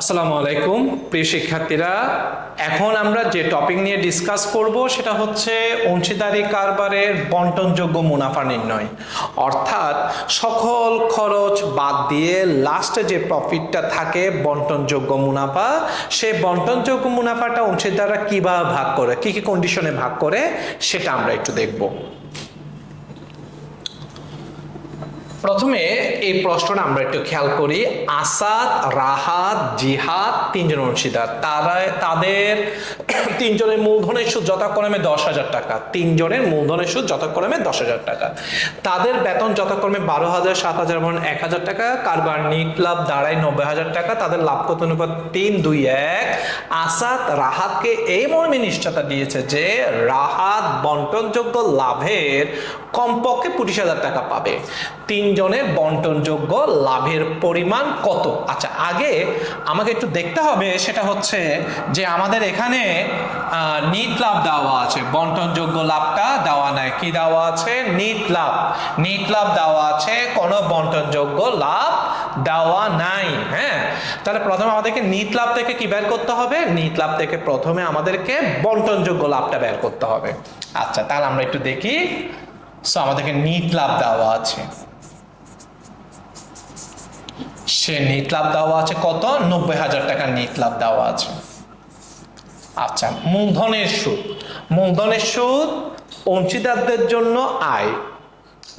আসসালামু আলাইকুম, প্রিয় শিক্ষার্থীরা। এখন আমরা যে টপিক নিয়ে ডিসকাস করব সেটা হচ্ছে অংশীদারি কারবারের বন্টনযোগ্য মুনাফা নির্ণয়। অর্থাৎ সকল খরচ বাদ দিয়ে লাস্টে যে প্রফিটটা থাকে বন্টনযোগ্য মুনাফা সে বন্টনযোগ্য মুনাফাটা অংশীদাররা কীভাবে ভাগ করে, কি কি কন্ডিশনে ভাগ করে, সেটা আমরা একটু দেখব। প্রথমে এই প্রশ্নটা আমরা একটু খেয়াল করি। আসাদ, রাহাত, জিহাদ তিনজন অংশীদার। তারা তাদের তিনজনের মূলধনের সুদ যথাক্রমে দশ হাজার টাকা। তিনজনের মূলধনের সুদ যথাক্রমে দশ হাজার টাকা। তাদের বেতন যথাক্রমে বারো হাজার সাত হাজার এবং এক হাজার টাকা। কারবার নিট লাভ দাঁড়ায় নব্বই হাজার টাকা। তাদের লাভ কত অনুপাত? তিন, দুই, এক। আসাদ, রাহাতকে এই মর্মে নিশ্চয়তা দিয়েছে যে রাহাত বন্টনযোগ্য লাভের কমপক্ষে পঁচিশ হাজার টাকা পাবে। তিনজনের বন্টনযোগ্য লাভের পরিমাণ কত? আচ্ছা আগে আমাকে একটু দেখতে হবে, সেটা হচ্ছে যে আমাদের এখানে নিট লাভ দেওয়া আছে। বন্টনযোগ্য লাভটা দেওয়া নাই। কি দেওয়া আছে? নিট লাভ। নিট লাভ দেওয়া আছে, কোনো বন্টনযোগ্য লাভ দেওয়া নাই। হ্যাঁ? তাহলে প্রথমে আমাদেরকে নিট লাভ থেকে কি বের করতে হবে? নিট লাভ থেকে প্রথমে আমাদেরকে বন্টনযোগ্য লাভটা বের করতে হবে। আচ্ছা তাহলে আমরা একটু দেখি। সো আমাদেরকে নিট লাভ দেওয়া আছে। সে নিট লাভ দেওয়া আছে কত? নব্বই হাজার টাকা নিট লাভ দেওয়া আছে। আচ্ছা মূলধনের সুদ। মূলধনের সুদ অংশীদারদের জন্য আয়,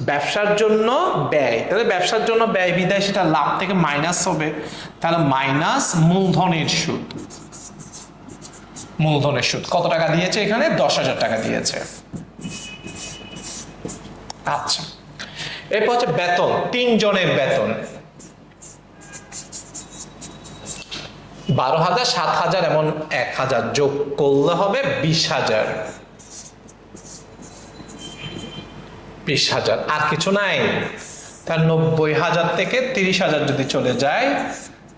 ব্যবসার জন্য ব্যয়। তাহলে ব্যবসার জন্য ব্যয় বিদায় সেটা লাভ থেকে মাইনাস হবে। তাহলে মাইনাস মূলধনের সুদ। মূলধনের সুদ। কত টাকা দিয়েছে এখানে? দশ হাজার টাকা দিয়েছে। আচ্ছা এরপর হচ্ছে বেতন। তিনজনের বেতন। বারো হাজার সাত হাজার এমন এক হাজার যোগ করলে হবে বিশ হাজার বিশ হাজার আর কিছু নাই। তার নব্বই হাজার থেকে তিরিশ হাজার যদি চলে যায়,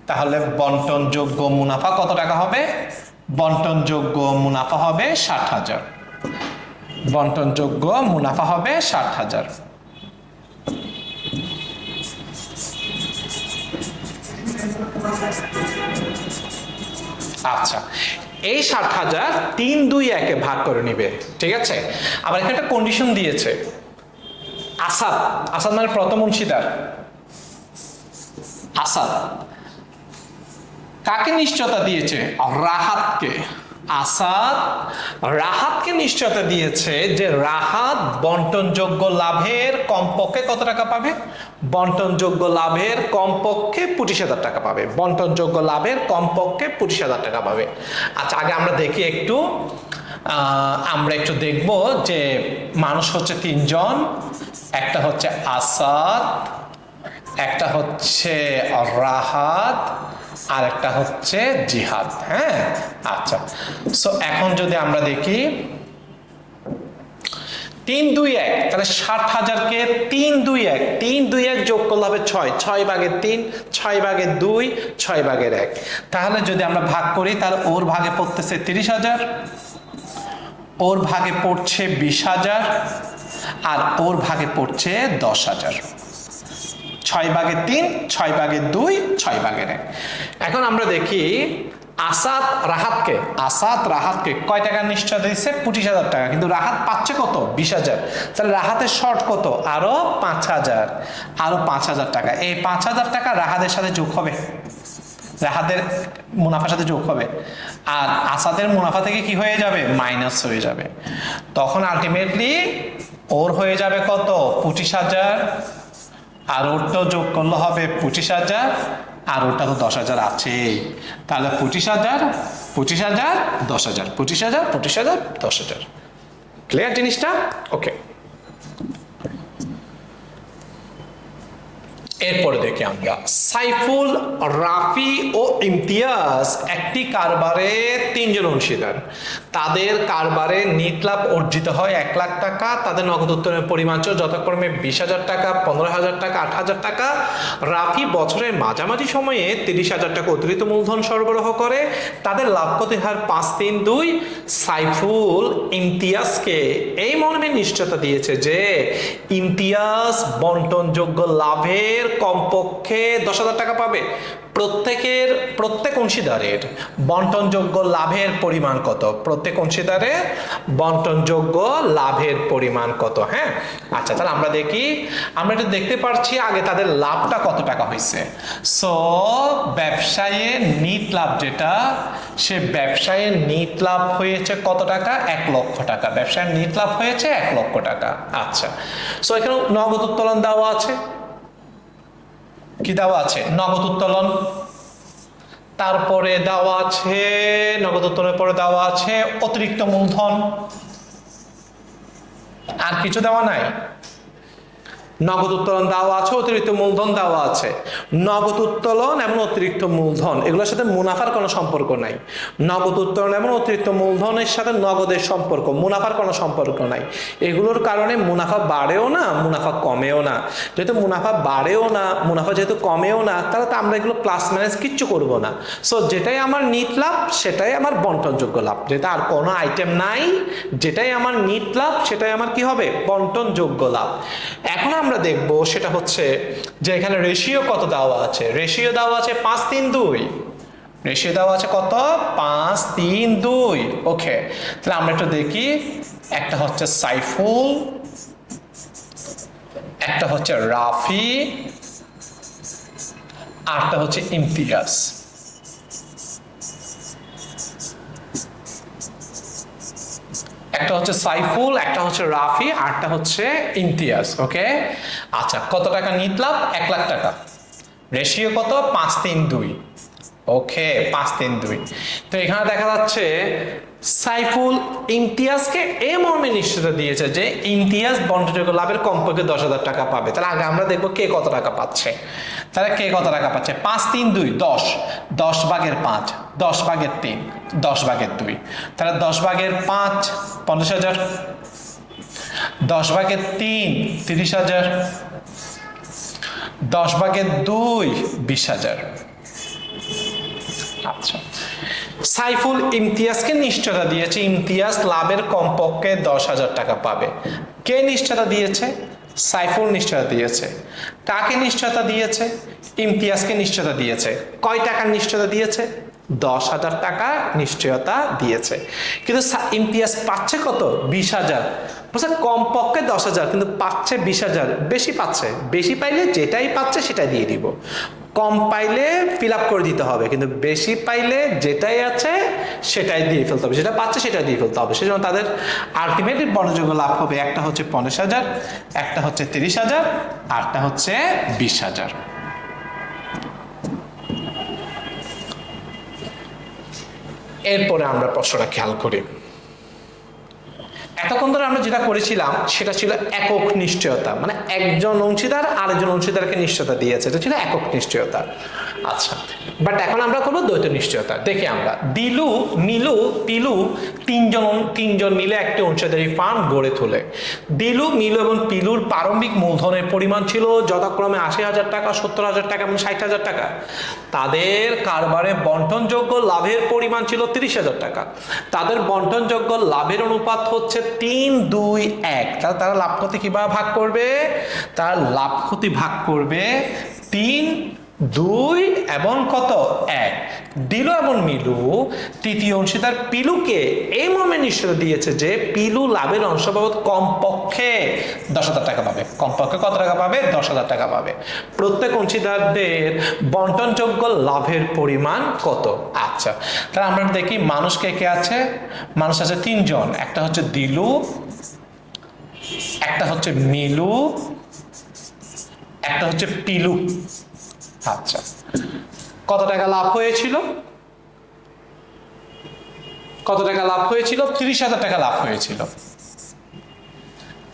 তাহলে বন্টনযোগ্য মুনাফা কত টাকা হবে? বন্টনযোগ্য মুনাফা হবে ষাট হাজার বন্টনযোগ্য মুনাফা হবে ষাট হাজার আচ্ছা এই ষাট হাজার তিন দুই একে ভাগ করে নিবে, ঠিক আছে? আবার এখানে একটা কন্ডিশন দিয়েছে। আসাদ আসাদ মানে প্রথম অংশীদার। আসাদ। কাকে নিশ্চয়তা দিয়েছে? রাহাতকে। আসাদ রাহাতকে নিশ্চয়তা দিয়েছে যে রাহাত বন্টনযোগ্য লাভের কমপক্ষে কত টাকা পাবে? বন্টনযোগ্য লাভের কমপক্ষে পঁচিশ হাজার টাকা পাবে। বন্টনযোগ্য লাভের কমপক্ষে পঁচিশ হাজার টাকা পাবে। আচ্ছা আগে আমরা দেখি একটু আমরা একটু দেখব যে মানুষ হচ্ছে তিনজন, একটা হচ্ছে আসাদ, একটা হচ্ছে রাহাত আর একটা হচ্ছে জিহাদ হ্যাঁ? আচ্ছা সো এখন যদি আমরা দেখি, তিন দুই এক, তাহলে ষাট হাজারকে তিন দুই এক, তিন দুই এক যোগ করলে হবে ছয় ছয় ভাগের তিন, ছয় ভাগের দুই, ছয় ভাগের এক। তাহলে যদি আমরা ভাগ করি, তাহলে ওর ভাগে পড়তেছে তিরিশ হাজার, ওর ভাগে পড়ছে বিশ হাজার, আর ওর ভাগে পড়ছে দশ হাজার। ছয় ভাগের তিন, ছয় ভাগের দুই, ছয় ভাগের এক। এখন আমরা দেখি আসাদ রাহাতকে। আসাদ রাহাতকে কয় টাকা নিশ্চয় দিচ্ছে পঁচিশ হাজার টাকা। কিন্তু রাহাত পাচ্ছে কত? বিশ হাজার। তাহলে রাহাতের শর্ট কত? আরও পাঁচ হাজার। আরও পাঁচ হাজার টাকা। এই পাঁচ হাজার টাকা রাহাতের সাথে যোগ হবে। রাহাতের মুনাফার সাথে যোগ হবে। আর আসাদের মুনাফা থেকে কি হয়ে যাবে? মাইনাস হয়ে যাবে। তখন আলটিমেটলি ওর হয়ে যাবে কত? পঁচিশ হাজার। আর ওরটাও যোগ করলে হবে পঁচিশ হাজার, আর ওটা তো দশ হাজার আছে। তাহলে পঁচিশ হাজার পঁচিশ হাজার, দশ হাজার, পঁচিশ হাজার পঁচিশ হাজার, দশ হাজার। ক্লিয়ার জিনিসটা? ওকে এরপরে দেখি আমরা। সাইফুল, রাফি ও ইমতিয়াজ একটি কারবারে তিনজন অংশীদার। তাদের কারবারে নিট লাভ অর্জিত হয় এক লাখ টাকা, তাদের নগদ উত্তরের পরিমাণ ছিল যথাক্রমে বিশ হাজার টাকা, পনেরো হাজার টাকা, আট হাজার টাকা। রাফি বছরের মাঝামাঝি সময়ে তিরিশ হাজার টাকা অতিরিক্ত মূলধন সরবরাহ করে। তাদের লাভ ক্ষতির হার পাঁচ তিন দুই। সাইফুল, ইমতিয়াজকে এই মর্মে নিশ্চয়তা দিয়েছে যে, ইমতিয়াজ বন্টনযোগ্য লাভের কমপক্ষে দশ হাজার টাকা পাবে। প্রত্যেকের প্রত্যেক অংশীদারের বন্টনযোগ্য লাভের পরিমাণ কত? প্রত্যেক অংশীদারে বন্টনযোগ্য লাভের পরিমাণ কত? হ্যাঁ? আচ্ছা তাহলে আমরা দেখি। আমরা এটা দেখতে পারছি আগে তাদের লাভটা কত টাকা হয়েছে। সো ব্যবসায়ের নিট লাভ যেটা, সে ব্যবসায়ের নিট লাভ হয়েছে কত টাকা? এক লক্ষ টাকা। ব্যবসায় নিট লাভ হয়েছে এক লক্ষ টাকা। আচ্ছা। সো এখানে নগদ উত্তোলন দেওয়া আছে। কি দেওয়া আছে? নগদ উত্তোলন। তারপরে দেওয়া আছে, নগদ উত্তোলনের পরে দেওয়া আছে, অতিরিক্ত মূলধন। আর কিছু দেওয়া নাই? নগদ উত্তোলন দেওয়া আছে, অতিরিক্ত মূলধন দেওয়া আছে। নগদ উত্তোলন এবং অতিরিক্ত মূলধন, এগুলোর সাথে মুনাফার কোনো সম্পর্ক নাই। নগদ উত্তোলন এবং অতিরিক্ত মূলধনের সাথে নগদের সম্পর্ক, মুনাফার কোনো সম্পর্ক নাই। এগুলোর কারণে মুনাফা বাড়েও না, মুনাফা কমেও না। যেহেতু মুনাফা বাড়েও না, মুনাফা যেহেতু কমেও না, তাহলে তো আমরা এগুলো প্লাস মাইনাস কিচ্ছু করব না। সো যেটাই আমার নিট লাভ, সেটাই আমার বন্টনযোগ্য লাভ। যেটা আর কোনো আইটেম নাই, যেটাই আমার নিট লাভ, সেটাই আমার কি হবে? বন্টনযোগ্য লাভ। এখন আমরা দেখব সেটা হচ্ছে যে এখানে রেশিও কত দেওয়া আছে? রেশিও দেওয়া আছে পাঁচ তিন দুই। রেশিও দেওয়া আছে কত? পাঁচ তিন দুই। ওকে, তাহলে আমরা একটু দেখি। একটা হচ্ছে সাইফুল, একটা হচ্ছে রাফি আরটা হচ্ছে ইমতিয়াজ। একটা হচ্ছে সাইফুল, একটা হচ্ছে রাফি আরটা হচ্ছে ইমতিয়াজ, ওকে? আচ্ছা কত টাকা নিতলাম এক লাখ টাকা। রেশিও কত? পাঁচ তিন দুই। ওকে, পাঁচ তিন দুই। তো এখানে দেখা যাচ্ছে সাইফুল ইমতিয়াজকে এ মর্মে নিশ্চিত দিয়েছে যে ইমতিয়াজ বন্টনযোগ্য লাভের কমপক্ষে দশ হাজার টাকা পাবে। তাহলে আগে আমরা দেখব কে কত টাকা পাচ্ছে। তাহলে কে কত টাকা পাচ্ছে? পাঁচ তিন দুই, দশ। দশ ভাগের পাঁচ, দশ ভাগের তিন, দশ ভাগের দুই। তাহলে দশ ভাগের পাঁচ, পঞ্চাশ হাজার। দশ ভাগের তিন, তিরিশ হাজার। দশ ভাগের দুই, বিশ হাজার। আচ্ছা সাইফুল ইমতিয়াজকে নিশ্চয়তা দিয়েছে, ইমতিয়াজ লাভের কমপক্ষে দশ হাজার টাকা পাবে। কে নিশ্চয়তা দিয়েছে? সাইফুল নিশ্চয়তা দিয়েছে। কাকে নিশ্চয়তা দিয়েছে? ইমতিয়াজকে নিশ্চয়তা দিয়েছে। কয় টাকার নিশ্চয়তা দিয়েছে? দশ হাজার টাকা নিশ্চয়তা দিয়েছে। কিন্তু ইমতিয়াজ পাচ্ছে কত? বিশ হাজার। বুঝছে কমপক্ষে দশ হাজার, কিন্তু পাচ্ছে বিশ হাজার। বেশি পাচ্ছে। বেশি পাইলে যেটাই পাচ্ছে সেটাই দিয়ে দিব। কম পাইলে ফিল আপ করে দিতে হবে, কিন্তু বেশি পাইলে যেটাই আছে সেটাই দিয়ে ফেলতে হবে, যেটা পাচ্ছে সেটা দিয়ে ফেলতে হবে, সেজন্য তাদের আলটিমেটলি বনযোগ্য লাভ হবে, একটা হচ্ছে পঞ্চাশ হাজার, একটা হচ্ছে তিরিশ হাজার, আরটা হচ্ছে বিশ হাজার। এরপরে আমরা প্রশ্নটা খেয়াল করি। এতক্ষণ ধরে আমরা যেটা করেছিলাম, সেটা ছিল একক নিশ্চয়তা। মানে একজন অংশীদার আরেকজন অংশীদারকে নিশ্চয়তা দিয়েছে, এটা ছিল একক নিশ্চয়তা। আচ্ছা বাট এখন আমরা করব দ্বৈত নিশ্চয়তা। দেখি আমরা। দিলু, মিলু পিলু তিনজন তিনজন মিলে একটি অংশীদারি ফার্ম গড়ে তোলে। দিলু, মিলু এবং পিলুর প্রারম্ভিক মূলধনের পরিমাণ ছিল যথাক্রমে আশি হাজার টাকা, সত্তর হাজার টাকা এবং ষাট হাজার টাকা। তাদের কারবারে বন্টনযোগ্য লাভের পরিমাণ ছিল তিরিশ হাজার টাকা। তাদের বন্টনযোগ্য লাভের অনুপাত হচ্ছে তিন, দুই, এক। তাহলে তারা লাভ ক্ষতি কীভাবে ভাগ করবে? তারা লাভ ক্ষতি ভাগ করবে তিন দুই এবং কত? এক। দিলু এবং মিলু, তৃতীয় অংশীদার পিলুকে এই মর্মে নিশ্চয় দিয়েছে যে পিলু লাভের অংশ বাবদ কমপক্ষে দশ হাজার টাকা পাবে। কমপক্ষে কত টাকা পাবে? দশ হাজার টাকা পাবে। প্রত্যেক অংশীদারদের বন্টনযোগ্য লাভের পরিমাণ কত? আচ্ছা তাহলে আমরা দেখি মানুষ কে কে আছে? মানুষ আছে তিনজন। একটা হচ্ছে দিলু, একটা হচ্ছে মিলু, একটা হচ্ছে পিলু। আচ্ছা। কত টাকা লাভ হয়েছিল? কত টাকা লাভ হয়েছিল? তিরিশ হাজার টাকা লাভ হয়েছিল।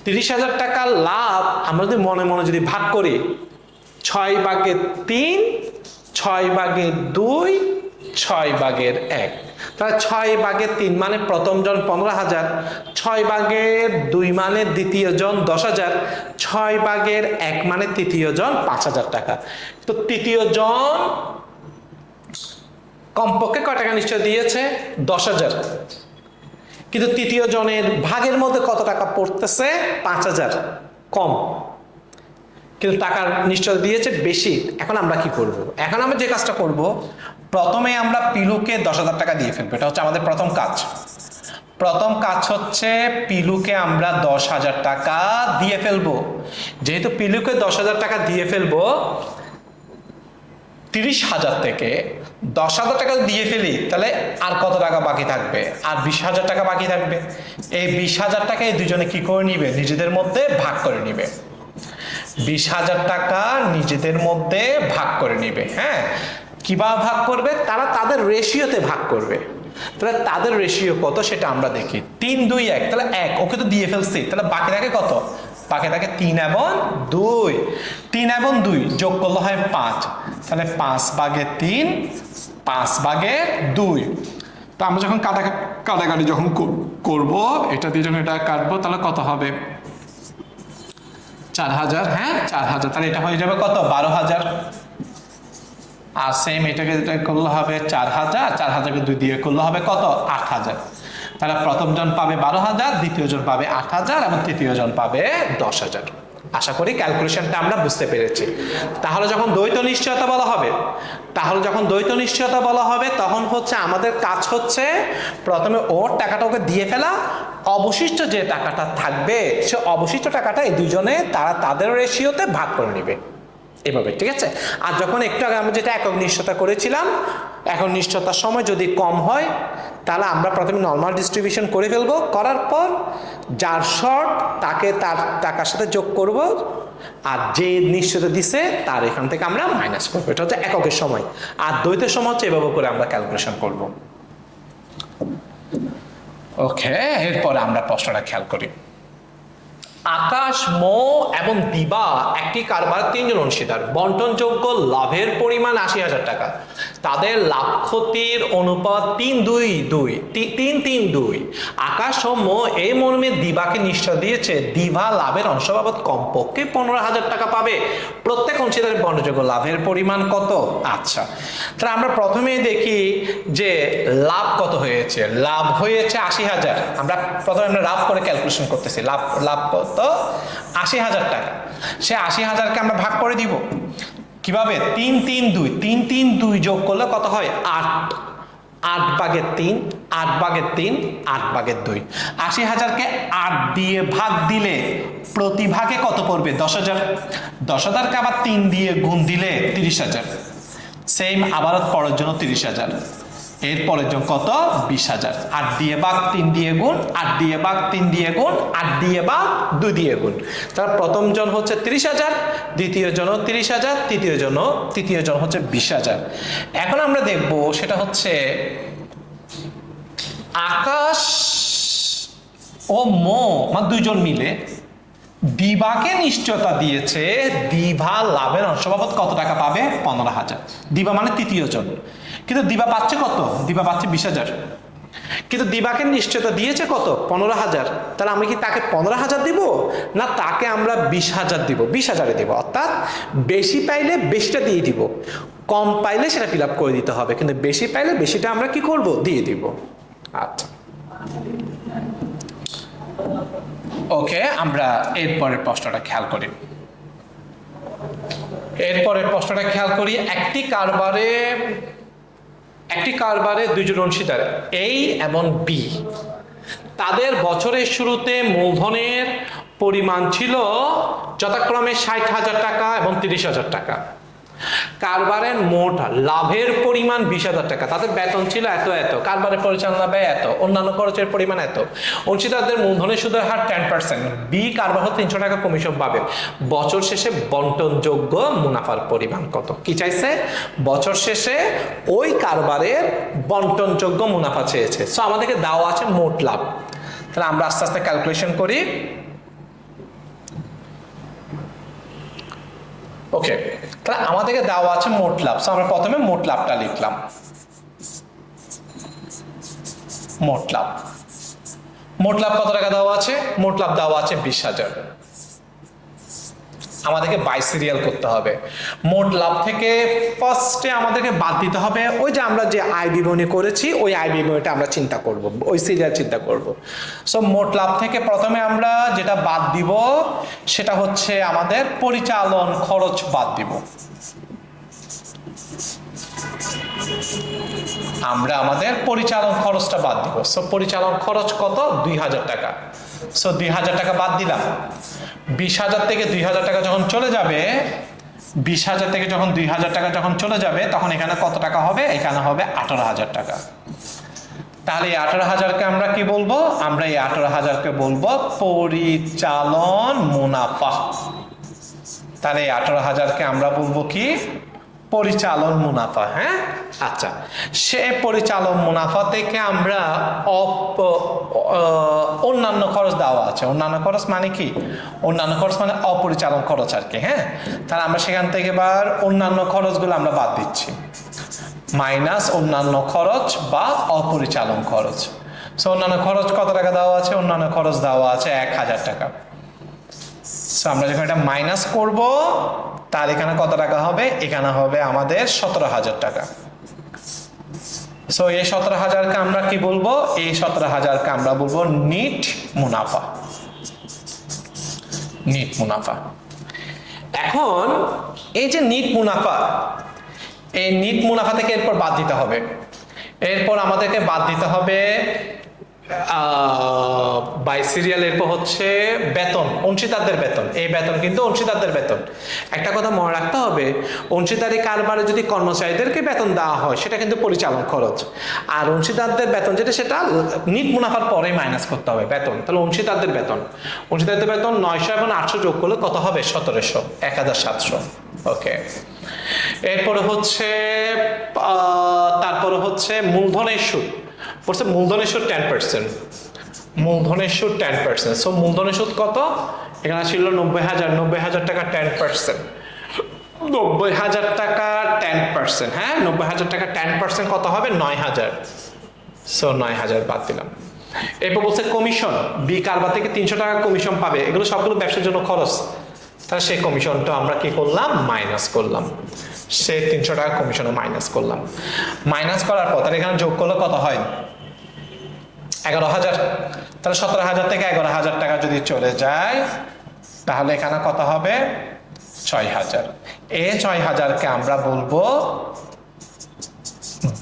তিরিশ হাজার টাকা লাভ আমরা যদি মনে মনে যদি ভাগ করি, ছয় ভাগের তিন, ছয় ভাগের দুই, ছয় ভাগের এক। তাহলে ছয় ভাগের তিন মানে প্রথম জন পনেরো হাজার, ছয় ভাগের দুই মানে দ্বিতীয় জন দশ হাজার, ছয় ভাগের এক মানে তৃতীয় জন পাঁচ হাজার টাকা। তো তৃতীয় জন কমপক্ষে কয় টাকা নিশ্চয় দিয়েছে? দশ হাজার। কিন্তু তৃতীয় জনের ভাগের মধ্যে কত টাকা পড়তেছে? পাঁচ হাজার। কম। কিন্তু টাকার নিশ্চয় দিয়েছে বেশি। এখন আমরা কি করব? এখন আমরা যে কাজটা করব প্রথমে আমরা পিলুকে দশ হাজার টাকা দিয়ে ফেলব, এটা হচ্ছে আমাদের প্রথম কাজ। প্রথম কাজ হচ্ছে পিলুকে আমরা দশ হাজার টাকা দিয়ে ফেলব। যেহেতু পিলুকে দশ হাজার টাকা দিয়ে ফেলব, তিরিশ হাজার থেকে দশ হাজার টাকা দিয়ে ফেলি, তাহলে আর কত টাকা বাকি থাকবে? আর বিশ হাজার টাকা বাকি থাকবে। এই বিশ হাজার টাকা এই দুজনে কি করে নিবে? নিজেদের মধ্যে ভাগ করে নিবে। বিশ হাজার টাকা নিজেদের মধ্যে ভাগ করে নিবে হ্যাঁ? কীভাবে ভাগ করবে? তারা তাদের রেশিওতে ভাগ করবে। তাহলে তাদের রেশিও কত সেটা আমরা দেখি। তিন, দুই, এক, তাহলে এক। ওকে তো দিয়ে ফেলছি। তাহলে বাকি থাকে কত? বাকি থাকে তিন এবং দুই। তিন এবং দুই যোগ করলে হয় পাঁচ। তাহলে পাঁচ ভাগে তিন, পাঁচ ভাগে দুই। তো আমরা যখন কাটা কাটাকাটি যখন কর- করব, এটা দিয়ে যখন এটা কাটবো, তাহলে কত হবে? চার হাজার হ্যাঁ? চার হাজার। তাহলে এটা হয়ে যাবে কত? বারো হাজার। আর সেম এটাকে যেটা করলে হবে চার হাজার, চার হাজারকে দুই দিয়ে করলে হবে কত? আট হাজার। তাহলে প্রথম জন পাবে বারো হাজার, দ্বিতীয় জন পাবে আট হাজার এবং তৃতীয় জন পাবে দশ হাজার। আশা করি ক্যালকুলেশনটা আমরা বুঝতে পেরেছি। তাহলে যখন দ্বৈত নিশ্চয়তা বলা হবে, তাহলে যখন দ্বৈত নিশ্চয়তা বলা হবে, তখন হচ্ছে আমাদের কাজ হচ্ছে প্রথমে ওর টাকাটা ওকে দিয়ে ফেলা। অবশিষ্ট যে টাকাটা থাকবে, সে অবশিষ্ট টাকাটা এই দুজনে তারা তাদের রেশিওতে ভাগ করে নেবে। এভাবে, ঠিক আছে? আর যখন একটু আগে আমরা যেটা একক নিশ্চয়তা করেছিলাম একক নিশ্চয়তার সময় যদি কম হয়, তাহলে আমরা প্রথমে নর্মাল ডিস্ট্রিবিউশন করে ফেলব। করার পর যার শর্ট তাকে তার টাকার সাথে যোগ করব। আর যে নিশ্চয়তা দিছে, তার এখান থেকে আমরা মাইনাস করব। এটা হচ্ছে এককের সময়। আর দ্বৈতের সময় হচ্ছে এভাবে করে আমরা ক্যালকুলেশন করব। ওকে এরপরে আমরা প্রশ্নটা খেয়াল করি। আকাশ, ম এবং দিবা একটি কারবার তিনজন অংশীদার বন্টনযোগ্য লাভের পরিমাণ আশি হাজার টাকা। তাদের লাভ ক্ষতির অনুপাত তিন দুই দুই তিন তিন দুই। আকাশ মো এই মর্মে দিবাকে নিশ্চয় দিয়েছে। দিবা লাভের অংশ বাবদ কমপক্ষে পনেরো হাজার টাকা পাবে। প্রত্যেক অংশীদারের বন্টনযোগ্য লাভের পরিমাণ কত? আচ্ছা তাহলে আমরা প্রথমেই দেখি যে লাভ কত হয়েছে। লাভ হয়েছে আশি হাজার। আমরা প্রথমে আমরা লাভ করে ক্যালকুলেশন করতেছি। লাভ লাভ কত আশি হাজার টাকা। সে আশি হাজারকে আমরা ভাগ করে দিব। কীভাবে? তিন তিন, দুই। তিন তিন, দুই যোগ করলে কত হয়? আট। আট ভাগের তিন, আট ভাগের তিন, আট ভাগের দুই। আশি হাজারকে আট দিয়ে ভাগ দিলে প্রতি ভাগে কত পড়বে? দশ হাজার। দশ হাজারকে আবার তিন দিয়ে গুণ দিলে তিরিশ হাজার। সেম আবার পরের জন্য তিরিশ হাজার। এর পরের জন্য কত? বিশ হাজার। আট দিয়ে বাঘ তিন দিয়ে গুণ, আট দিয়ে বাঘ তিন দিয়ে গুণ, আট দিয়ে বাঘ দুই দিয়ে গুণ। তার প্রথম জন হচ্ছে তিরিশ হাজার, দ্বিতীয় জন তিরিশ হাজার, তৃতীয় জন তৃতীয় জন হচ্ছে বিশ হাজার। এখন আমরা দেখব সেটা হচ্ছে আকাশ ও মো মানে দুইজন মিলে দিবাকে নিশ্চয়তা দিয়েছে, দিভা লাভের অংশ বাবদ কত টাকা পাবে? পনেরো হাজার। দিবা মানে তৃতীয় জন। কিন্তু দিবা পাচ্ছে কত? দিবা পাচ্ছে বিশ হাজার। কিন্তু দিবাকে নিশ্চয়তা দিয়েছে কত? পনেরো হাজার। তাহলে আমি কি তাকে পনেরো হাজার দিব? না, তাকে আমরা বিশ হাজার দিব। বিশ হাজারে দিব। অর্থাৎ বেশি পাইলে বেশিটা দিয়ে দিব। কম পাইলে সেটা ফিল আপ করে দিতে হবে। কিন্তু বেশি পাইলে বেশিটা আমরা কি করব? দিয়ে দিব। আচ্ছা। ওকে, আমরা এরপরের প্রশ্নটা খেয়াল করি। এরপরের প্রশ্নটা খেয়াল করি, একটি কারবারে একটি কারবারে দুইজন অংশীদার এই এবং বি তাদের বছরের শুরুতে মূলধনের পরিমাণ ছিল যথাক্রমে ষাট হাজার টাকা এবং তিরিশ হাজার টাকা। কারবারের মোট লাভের পরিমাণ বিশ হাজার টাকা। তাদের বেতন ছিল এত এত। কারবারের পরিচালনা ব্যয় এত, অন্যান্য খরচের পরিমাণ এত। অংশীদারদের মূলধনের সুদের হার টেন পার্সেন্ট বি কারবার তিনশো টাকা কমিশন পাবে। বছর শেষে বন্টনযোগ্য মুনাফার পরিমাণ কত? কি চাইছে? বছর শেষে ওই কারবারের বন্টনযোগ্য মুনাফা চেয়েছে। সো আমাদেরকে দেওয়া আছে মোট লাভ। তাহলে আমরা আস্তে আস্তে ক্যালকুলেশন করি। ওকে তাহলে আমাদেরকে দেওয়া আছে মোট লাভ। সো আমরা প্রথমে মোট লাভটা লিখলাম। মোট লাভ। মোট লাভ কত টাকা দেওয়া আছে? মোট লাভ দেওয়া আছে বিশ হাজার। আমাদেরকে বাই সিরিয়াল করতে হবে। মোট লাভ থেকে ফার্স্টে আমাদেরকে বাদ দিতে হবে, ওই যে আমরা যে আয় বিবরণী করেছি, ওই আয় বিবরণীটা আমরা চিন্তা করব, ওই সিরিয়াল চিন্তা করব। সো মোট লাভ থেকে প্রথমে আমরা যেটা বাদ দিব, সেটা হচ্ছে আমাদের পরিচালন খরচ বাদ দিব। আমরা আমাদের পরিচালন খরচটা বাদ দিব। সো পরিচালন খরচ কত? দুই হাজার টাকা। সো দুই হাজার টাকা বাদ দিলাম। বিশ হাজার থেকে দুই হাজার টাকা যখন চলে যাবে, বিশ হাজার থেকে যখন দুই হাজার টাকা যখন চলে যাবে, তখন এখানে কত টাকা হবে? এখানে হবে আঠারো হাজার টাকা। তাহলে এই আঠারো হাজারকে আমরা কি বলব? আমরা এই আঠারো হাজারকে বলব পরিচালন মুনাফা। তাহলে এই আঠারো হাজারকে আমরা বলব কি? পরিচালন মুনাফা হ্যাঁ? আচ্ছা সে পরিচালন মুনাফা থেকে আমরা অপ অন্যান্য খরচ দেওয়া আছে। অন্যান্য খরচ মানে কি? অন্যান্য খরচ মানে অপরিচালন খরচ আর কি হ্যাঁ? তাহলে আমরা সেখান থেকে এবার অন্যান্য খরচগুলো আমরা বাদ দিচ্ছি। মাইনাস অন্যান্য খরচ বা অপরিচালন খরচ। সো অন্যান্য খরচ কত টাকা দেওয়া আছে? অন্যান্য খরচ দেওয়া আছে এক হাজার টাকা। সো আমরা যখন এটা মাইনাস করব তার এখানে কত টাকা হবে? এখানে হবে আমাদের সতেরো হাজার টাকা। সো এই সতেরো হাজারকে আমরা কি বলব? এই সতেরো হাজারকে আমরা বলব নিট মুনাফা। নিট মুনাফা। এখন, এই যে নিট মুনাফা, এই নিট মুনাফা থেকে এরপর বাদ দিতে হবে। এরপর আমাদেরকে বাদ দিতে হবে বাই সিরিয়াল এরপর হচ্ছে বেতন, অংশীদারদের বেতন। এই বেতন কিন্তু অংশীদারদের বেতন। একটা কথা মনে রাখতে হবে, অংশীদারি কারবারে যদি কর্মচারীদেরকে বেতন দেওয়া হয়, সেটা কিন্তু পরিচালন খরচ। আর অংশীদারদের বেতন যেটা, সেটা নিট মুনাফার পরে মাইনাস করতে হবে বেতন। তাহলে অংশীদারদের বেতন। অংশীদারদের বেতন নয়শো এবং আটশো যোগ করলে কত হবে? সতেরোশো এক হাজার সাতশো। ওকে। এরপরে হচ্ছে তারপরে হচ্ছে মূলধনের সুদ। বলছে মূলধনের সুদ টেন পার্সেন্ট মূলধনের সুদ টেন পার্সেন্ট সো মূলধনের সুদ কত? এখানে ছিল নব্বই হাজার। নব্বই হাজার টাকা টেন পার্সেন্ট নব্বই হাজার টাকা টেন পার্সেন্ট হ্যাঁ? নব্বই হাজার টাকা টেন পার্সেন্ট কত হবে? নয় হাজার। সো নয় হাজার বাদ দিলাম। এরপর বলছে কমিশন। বি কারবার থেকে তিনশো টাকা কমিশন পাবে। এগুলো সবগুলো ব্যবসার জন্য খরচ। তাহলে সেই কমিশনটা আমরা কি করলাম? মাইনাস করলাম। সে তিনশো টাকা কমিশনে মাইনাস করলাম। মাইনাস করার পর তাহলে এখানে যোগ করলে কত হয়? এগারো হাজার। তাহলে সতেরো হাজার থেকে এগারো হাজার টাকা যদি চলে যায়, তাহলে এখানে কত হবে? ছয় হাজার। এ ছয় হাজারকে আমরা বলব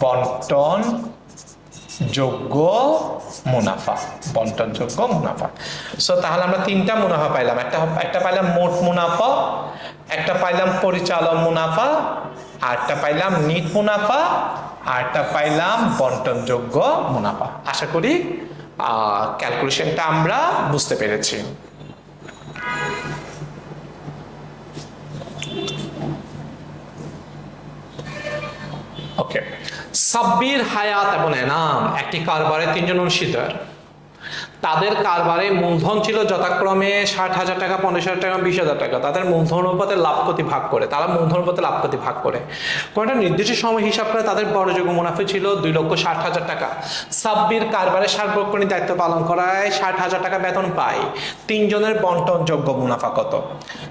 বন্টন যোগ্য মুনাফা। বন্টন যোগ্য মুনাফা। সো তাহলে আমরা তিনটা মুনাফা পাইলাম। একটা একটা পাইলাম মোট মুনাফা, একটা পাইলাম পরিচালন মুনাফা আরটা পাইলাম নিট মুনাফা আরটা পাইলাম বন্টনযোগ্য মুনাফা। আশা করি ক্যালকুলেশনটা আমরা বুঝতে পেরেছি। ওকে সাব্বির হায়াত এবং এনাম, একটি কারবারে তিনজন অংশীদার। তাদের কারবারে মূলধন ছিল যথাক্রমে ষাট হাজার টাকা, পঞ্চাশ হাজার টাকা, বিশ হাজার টাকা। তাদের মূলধন অনুপাতে লাভ ক্ষতি ভাগ করে। তারা মূলধন অনুপাতে লাভ ক্ষতি ভাগ করে। কোনো একটা নির্দিষ্ট সময় হিসাব করে তাদের বড়যোগ্য মুনাফা ছিল দুই লক্ষ ষাট হাজার টাকা। সাব্বির কারবারে সার্বক্ষণিক দায়িত্ব পালন করায় ষাট হাজার টাকা বেতন পায়। তিনজনের বন্টনযোগ্য মুনাফা কত?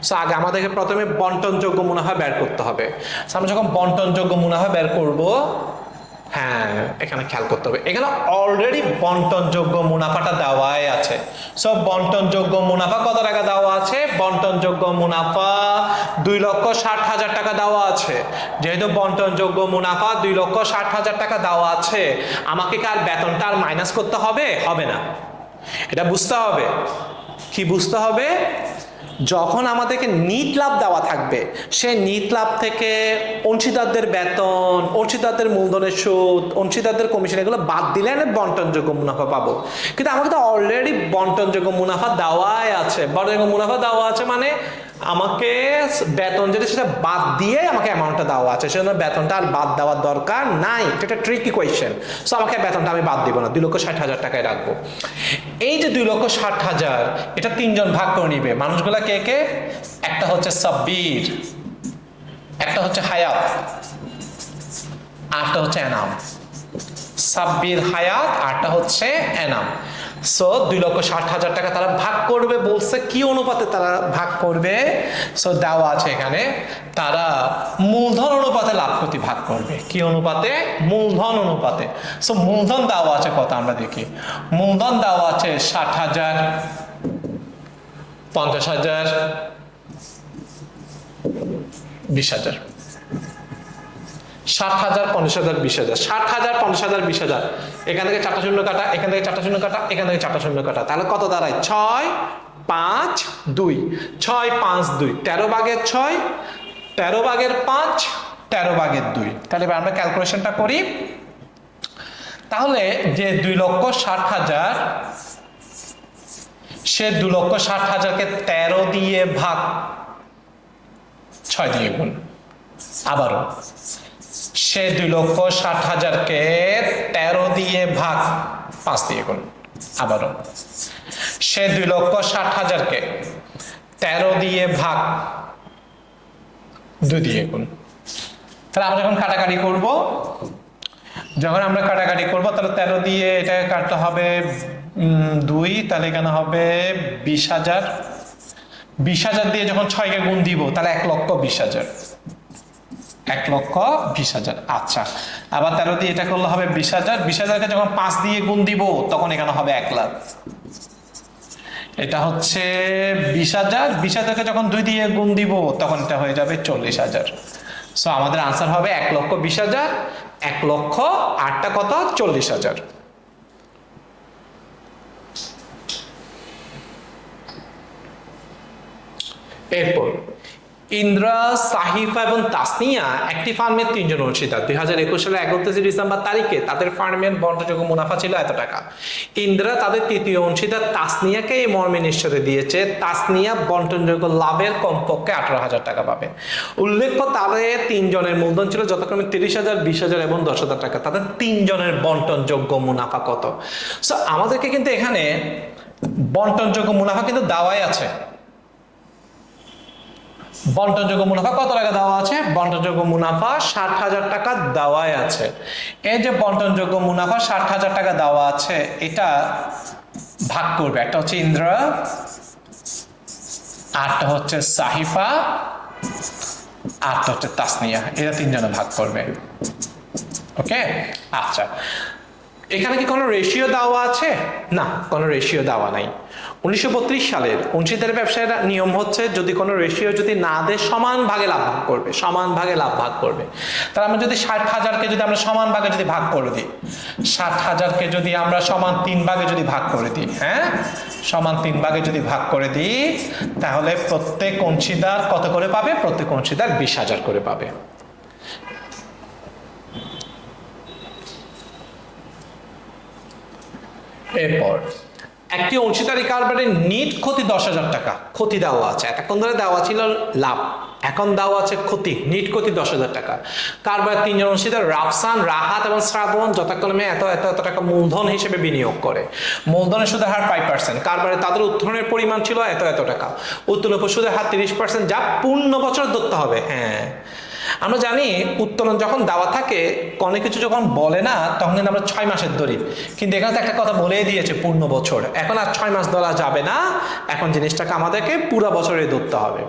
সো আগে আমাদেরকে প্রথমে বন্টনযোগ্য মুনাফা বের করতে হবে। আমরা যখন বন্টনযোগ্য মুনাফা বের করব হ্যাঁ এখানে খেয়াল করতে হবে। এখানে অলরেডি বন্টনযোগ্য মুনাফাটা দেওয়াই আছে। সব বন্টনযোগ্য মুনাফা কত টাকা দেওয়া আছে? বন্টনযোগ্য মুনাফা দুই লক্ষ ষাট হাজার টাকা দেওয়া আছে। যেহেতু বন্টনযোগ্য মুনাফা দুই লক্ষ ষাট হাজার টাকা দেওয়া আছে, আমাকে কার বেতনটা আর মাইনাস করতে হবে? হবে না। এটা বুঝতে হবে। কি বুঝতে হবে? যখন আমাদেরকে নিট লাভ দেওয়া থাকবে, সে নিট লাভ থেকে অংশীদারদের বেতন, অংশীদারদের মূলধনের সুদ, অংশীদারদের কমিশন এগুলো বাদ দিলে আমি বন্টনযোগ্য মুনাফা পাবো। কিন্তু আমাকে তো অলরেডি বন্টনযোগ্য মুনাফা দেওয়াই আছে। বন্টনযোগ্য মুনাফা দেওয়া আছে মানে আমাকে বেতন যেটা সেটা বাদ দিয়ে আমাকে অ্যামাউন্টটা দেওয়া আছে। সেজন্য বেতনটা আর বাদ দেওয়ার দরকার নাই। এটা একটা ট্রিকি কোয়েশ্চেন সো আমাকে বেতনটা আমি বাদ দিব না। দুই লক্ষ ষাট হাজার টাকায় রাখব। এই যে দুই লক্ষ ষাট হাজার, এটা তিনজন ভাগ করে নিবে। মানুষগুলা কে কে? একটা হচ্ছে সাব্বির, একটা হচ্ছে হায়াত আরটা হচ্ছে এনাম। সাব্বির, হায়াত আরটা হচ্ছে এনাম। সো দুই লক্ষ ষাট হাজার টাকা তারা ভাগ করবে, বলছে কি অনুপাতে তারা ভাগ করবে? সো দেওয়া আছে এখানে, তারা মূলধন অনুপাতে লাভ ক্ষতি ভাগ করবে। কি অনুপাতে? মূলধন অনুপাতে। সো মূলধন দেওয়া আছে কত আমরা দেখি। মূলধন দেওয়া আছে ষাট হাজার, পঞ্চাশ হাজার, বিশ হাজার। ষাট হাজার পঞ্চাশ হাজার, বিশ হাজার। ষাট হাজার পঞ্চাশ হাজার, বিশ হাজার। এখান থেকে চারটা শূন্য কাটা, এখান থেকে চারটা শূন্য কাটা, এখান থেকে চারটা শূন্য কাটা। তাহলে কত দাঁড়ায়? ছয় পাঁচ দুই। ছয় পাঁচ দুই। তেরো ভাগের ছয়, তেরো ভাগের পাঁচ, তেরো ভাগের দুই। তাহলে এবার আমরা ক্যালকুলেশনটা করি। তাহলে যে দুই লক্ষ ষাট হাজার, সে দু লক্ষ ষাট হাজারকে তেরো দিয়ে ভাগ ছয় দিয়ে গুণ। আবারও। সে দুই লক্ষ ষাট হাজারকে তেরো দিয়ে ভাগ পাঁচ দিয়ে গুণ, আবারও। সে দুই লক্ষ ষাট হাজারকে তেরো দিয়ে ভাগ দুই দিয়ে গুণ। তাহলে আমরা যখন কাটাকাটি করব, যখন আমরা কাটাকাটি করব, তাহলে তেরো দিয়ে এটা কাটতে হবে দুই, তাহলে এখানে হবে বিশ হাজার। বিশ হাজার দিয়ে যখন ছয়কে গুণ দিব, তাহলে এক লক্ষ বিশ হাজার। এক লক্ষ বিশ হাজার। আচ্ছা আবার তেরো দিয়ে এটা করলে হবে বিশ হাজার। বিশ হাজারকে যখন পাঁচ দিয়ে গুণ দিব, তখন এখানে হবে এক লাখ। এটা হচ্ছে বিশ হাজার। বিশ হাজারকে যখন দুই দিয়ে গুণ দিব, তখন এটা হয়ে যাবে চল্লিশ হাজার। সো আমাদের আনসার হবে এক লক্ষ বিশ হাজার, এক লক্ষ আটটা কত? চল্লিশ হাজার। এরপর ইন্দ্রা, সাহিফা এবং তাসনিয়া একটি ফার্মের তিনজন অংশীদার। দুই হাজার একুশ সালের একত্রিশে ডিসেম্বর তারিখে তাদের ফার্মের বন্টযোগ্য মুনাফা ছিল এত টাকা। ইন্দ্রা তাদের তৃতীয় অংশীদার, তাসনিয়াকে এই মর্মে নিশ্চয় দিয়েছে। তাসনিয়া বন্টনযোগ্য লাভের কমপক্ষে আঠারো হাজার টাকা পাবে। উল্লেখ্য, তাদের তিনজনের মূলধন ছিল যথাক্রমে তিরিশ হাজার, বিশ হাজার এবং দশ হাজার টাকা। তাদের তিনজনের বন্টনযোগ্য মুনাফা কত? সো আমাদেরকে কিন্তু এখানে বন্টনযোগ্য মুনাফা কিন্তু দেওয়াই আছে। বন্টনযোগ্য মুনাফা কত টাকা দেওয়া আছে? বন্টনযোগ্য মুনাফা ষাট হাজার টাকা দেওয়াই আছে। এই যে বন্টনযোগ্য মুনাফা ষাট হাজার টাকা দেওয়া আছে, এটা ভাগ করবে। একটা হচ্ছে ইন্দ্রা আটটা হচ্ছে সাহিফা আটটা হচ্ছে তাসনিয়া। এরা তিনজনে ভাগ করবে। ওকে? আচ্ছা। এখানে কি কোনো রেশিও দেওয়া আছে? না, কোনো রেশিও দেওয়া নাই। উনিশশো বত্রিশ সালের অংশীদারি ব্যবসায়ের নিয়ম হচ্ছে, যদি কোনো রেশিও যদি না দেয়, সমান ভাগে লাভ ভাগ করবে, সমান ভাগে লাভ ভাগ করবে। তাহলে আমরা যদি ষাট হাজারকে যদি আমরা সমান ভাগে যদি ভাগ করে দিই, ষাট হাজারকে যদি আমরা সমান তিন ভাগে যদি ভাগ করে দিই হ্যাঁ? সমান তিন ভাগে যদি ভাগ করে দিই, তাহলে প্রত্যেক অংশীদার কত করে পাবে? প্রত্যেক অংশীদার বিশ হাজার করে পাবে। এরপর একটি অংশীদারি কারবারে নিট ক্ষতি দশ হাজার টাকা। ক্ষতি দেওয়া আছে। এতক্ষণ ধরে দেওয়া ছিল লাভ। এখন দেওয়া আছে ক্ষতি। নিট ক্ষতি দশ হাজার টাকা। কারবার তিনজন অংশীদার রাফসান, রাহাত এবং শ্রাবণ যথাক্রমে এত এত এত টাকা মূলধন হিসেবে বিনিয়োগ করে। মূলধনের সুদের হার ফাইভ পার্সেন্ট কারবারে তাদের উত্তোলনের পরিমাণ ছিল এত এত টাকা। উত্তোলন সুদের হার তিরিশ পার্সেন্ট যা পূর্ণ বছর ধরতে হবে। হ্যাঁ। আমরা জানি উত্তোলন যখন দেওয়া থাকে, কোনো কিছু যখন বলে না, তখন কিন্তু আমরা ছয় মাসের ধরি কিন্তু এখানে তো একটা কথা বলেই দিয়েছে পূর্ণ বছর। এখন আর ছয় মাস ধরা যাবে না। এখন জিনিসটাকে আমাদেরকে পুরো বছরে ধরতে হবে।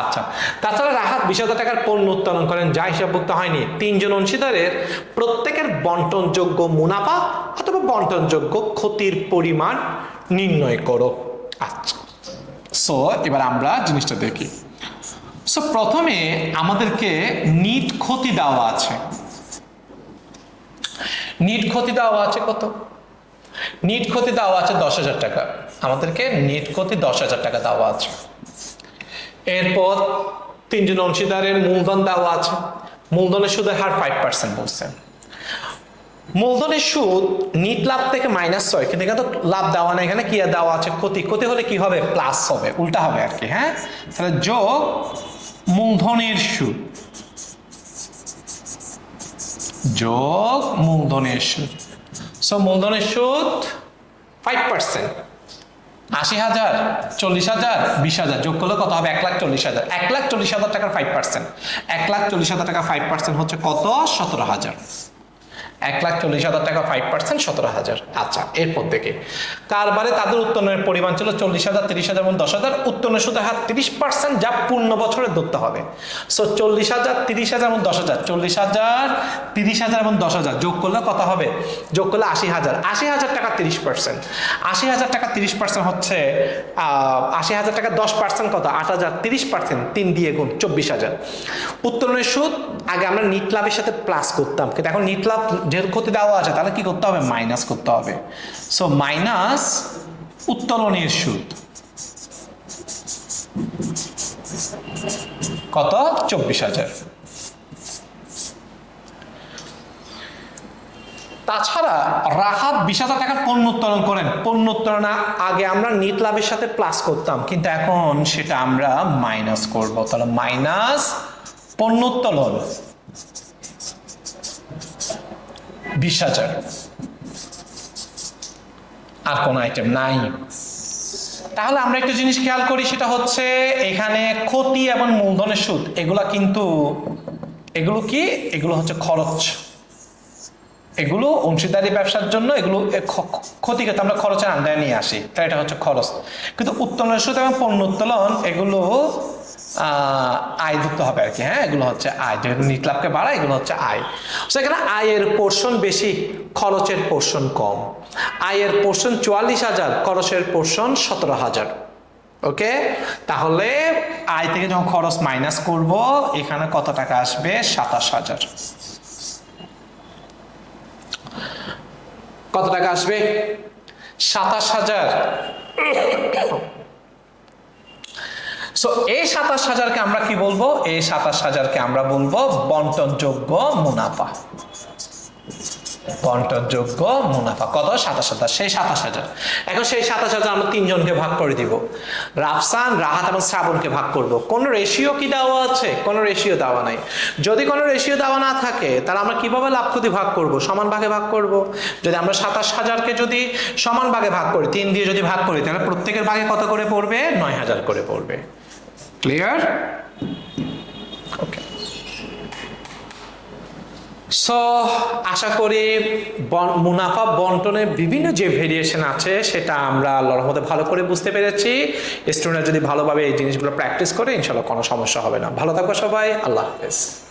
আচ্ছা তাছাড়া রাহাত বিশ হাজার টাকার পণ্য উত্তোলন করেন, যা হিসাবভুক্ত হয়নি। তিনজন অংশীদারের প্রত্যেকের বন্টনযোগ্য মুনাফা অথবা বন্টনযোগ্য ক্ষতির পরিমাণ নির্ণয় করো। আচ্ছা সো এবার আমরা জিনিসটা দেখি। সো প্রথমে আমাদেরকে নিট ক্ষতি দেওয়া আছে। নিট ক্ষতি দেওয়া আছে কত? নিট ক্ষতি দেওয়া আছে দশ হাজার টাকা। আমাদেরকে নিট ক্ষতি দশ হাজার টাকা দেওয়া আছে। এরপর তিনজন অংশীদারের মূলধন দেওয়া আছে। মূলধনের সুদের হার ফাইভ পার্সেন্ট বলছে। মূলধনের সুদ নিট লাভ থেকে মাইনাস ছয়, কিন্তু এখানে তো লাভ দেওয়া না এখানে কি দেওয়া আছে? ক্ষতি। ক্ষতি হলে কি হবে? প্লাস হবে। উল্টা হবে আর কি হ্যাঁ? তাহলে যোগ মূলধনের সুদ। যোগ মূলধনের সুদ। সো মূলধনের সুদ ফাইভ পার্সেন্ট আশি হাজার, চল্লিশ হাজার, বিশ হাজার, যোগ করলে কত হবে? এক লাখ চল্লিশ হাজার। এক লাখ চল্লিশ হাজার টাকার ফাইভ পার্সেন্ট এক লাখ চল্লিশ হাজার টাকা ফাইভ পার্সেন্ট হচ্ছে কত? সতেরো হাজার। এক লাখ চল্লিশ হাজার টাকা ফাইভ পার্সেন্ট সতেরো হাজার। আচ্ছা এরপর থেকে কারবারে তাদের উত্তোলনের পরিমাণ ছিল চল্লিশ হাজার, তিরিশ হাজার এবং দশ হাজার। উত্তোলনের সুদের হার তিরিশ পার্সেন্ট যা পূর্ণ বছরে ধরতে হবে। সো চল্লিশ হাজার, তিরিশ হাজার এবং দশ হাজার। চল্লিশ হাজার, তিরিশ হাজার এবং দশ হাজার। যোগ করলে কত হবে? যোগ করলে আশি হাজার। আশি হাজার টাকা তিরিশ পার্সেন্ট আশি হাজার টাকা তিরিশ পার্সেন্ট হচ্ছে আশি হাজার টাকা দশ পার্সেন্ট কত? আট হাজার, তিরিশ পার্সেন্ট তিন দিয়ে গুণ চব্বিশ হাজার। উত্তোলনের সুদ, আগে আমরা নিট লাভের সাথে প্লাস করতাম। কিন্তু এখন নিট লাভ যেহেতু দেওয়া আছে, তাহলে কি করতে হবে? মাইনাস করতে হবে। সো মাইনাস উত্তোলনের সুদ। কত? চব্বিশ হাজার। তাছাড়া রাহাত বিশ হাজার টাকার পণ্য উত্তোলন করেন। পণ্য উত্তোলনা আগে আমরা নিট লাভের সাথে প্লাস করতাম, কিন্তু এখন সেটা আমরা মাইনাস করব। তাহলে মাইনাস পণ্য উত্তোলন। বিশ হাজার। আর কোন আইটেম নাই। তাহলে আমরা একটা জিনিস খেয়াল করি, সেটা হচ্ছে এখানে ক্ষতি এবং মূলধনের সুদ, এগুলা কিন্তু, এগুলো কি? এগুলো হচ্ছে খরচ। এগুলো অংশীদারি ব্যবসার জন্য এগুলো ক্ষতিকে আমরা খরচের আন্দায় নিয়ে আসি। তাই এটা হচ্ছে খরচ। কিন্তু উত্তোলনের সুদ এবং পণ্য উত্তোলন এগুলো আহ, আয় যুক্ত হবে আর কি হ্যাঁ? এগুলো হচ্ছে আয়। যেহেতু নিট লাভকে বাড়ায় এগুলো হচ্ছে আয়। সেখানে আয়ের পোর্শন বেশি খরচের পোর্শন কম। আয়ের পোর্শন চুয়াল্লিশ হাজার খরচের পোর্শন সতেরো হাজার। ওকে তাহলে আয় থেকে যখন খরচ মাইনাস করব এখানে কত টাকা আসবে? সাতাশ হাজার। কত টাকা আসবে? সাতাশ হাজার। সো এই সাতাশ হাজারকে আমরা কি বলব? এই সাতাশ হাজারকে আমরা বলব বন্টনযোগ্য মুনাফা। বন্টনযোগ্য মুনাফা। কত? সাতাশ হাজার। সেই সাতাশ হাজার। এখন সেই সাতাশ হাজার আমরা তিনজনকে ভাগ করে দিব। রাফসান, রাহাত এবং শ্রাবণকে ভাগ করব। কোন রেশিও কি দেওয়া আছে? কোন রেশিও দেওয়া নাই। যদি কোনো রেশিও দেওয়া না থাকে, তাহলে আমরা কীভাবে লাভ ক্ষতি ভাগ করব? সমান ভাগে ভাগ করব? যদি আমরা সাতাশ হাজারকে যদি সমান ভাগে ভাগ করি, তিন দিয়ে যদি ভাগ করি, তাহলে প্রত্যেকের ভাগে কত করে পড়বে? নয় হাজার করে পড়বে। ক্লিয়ার ওকে সো আশা করি মুনাফা বন্টনের বিভিন্ন যে ভেরিয়েশন আছে, সেটা আমরা আল্লাহর মধ্যে ভালো করে বুঝতে পেরেছি। স্টুডেন্টরা যদি ভালোভাবে এই জিনিসগুলো প্র্যাকটিস করে ইনশাল্লাহ কোনো সমস্যা হবে না। ভালো থাকো সবাই, আল্লাহ হাফেজ।